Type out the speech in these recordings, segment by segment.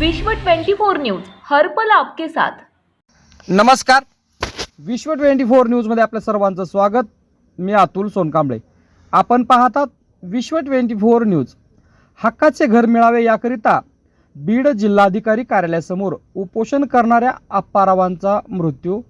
विश्व 24 न्यूज हर्पल आपके साथ. नमस्कार. विश्व ट्वेंटी फोर न्यूजमध्ये आपल्या सर्वांचं स्वागत. मी अतुल सोनकांबळे. आपण पाहतात विश्व ट्वेंटी फोर न्यूज. हक्काचे घर मिळावे याकरिता बीड जिल्हाधिकारी कार्यालयासमोर उपोषण करणाऱ्या आप्पारावांचा मृत्यू.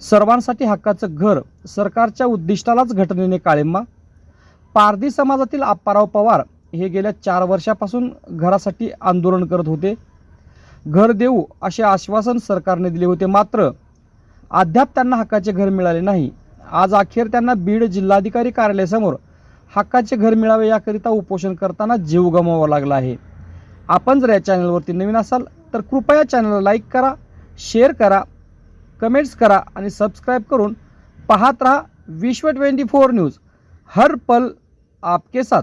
सर्वांसाठी हक्काचं घर सरकारच्या उद्दिष्टालाच घटनेने काळिंबा. पारधी समाजातील आप्पाराव पवार हे गेल्या चार वर्षापासून घरासाठी आंदोलन करत होते. घर देऊ असे आश्वासन सरकारने दिले होते मात्र अद्याप त्यांना हक्काचे घर मिळाले नाही. आज अखेर त्यांना बीड जिल्हाधिकारी कार्यालयासमोर हक्काचे घर मिळावे याकरिता उपोषण करताना जीव गमवावा लागला आहे. आपण जर या चॅनलवरती नवीन असाल तर कृपया चॅनलला लाईक करा शेअर करा कमेंट्स करा आणि सबस्क्राईब करून पाहत राहा विश्व ट्वेंटी फोर न्यूज. हर पल आपके साथ.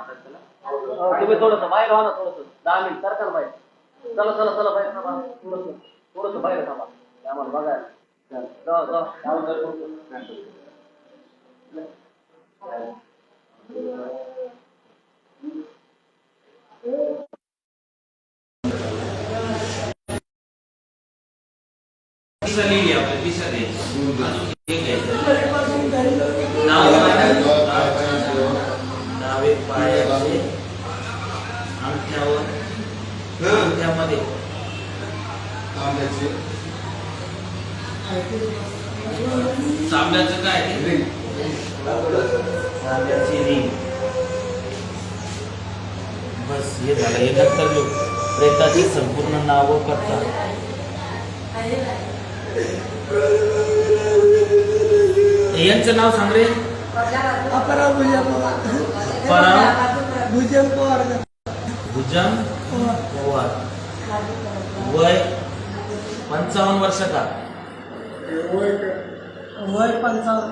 तुम्ही थोडस बाहेर व्हा ना थोडस दहा मिनिट सरकार बाहेर चला चला चला बाहेर थांबा थोडस थोडस बाहेर थांबा ते आम्हाला बघायला जाऊ, जाऊ. जाऊ, जाऊ. दिशा लिहिली आपल्या दिशा द्यायची एक घ्यायचं नाव सांगा. डावे पायाचे अंगठ्यावर अंगठ्यामध्ये तांब्याचं काय ते? तांब्याची रिंग बस हे झालं. हे नंतर लिहू प्रेताची संपूर्ण नावं करता यांचं नाव सांग रे. अपराव भुजन पवार. भुजन पवार. भुजंग पवार. वय पंचावन्न वर्ष का? वय पंचावन्न.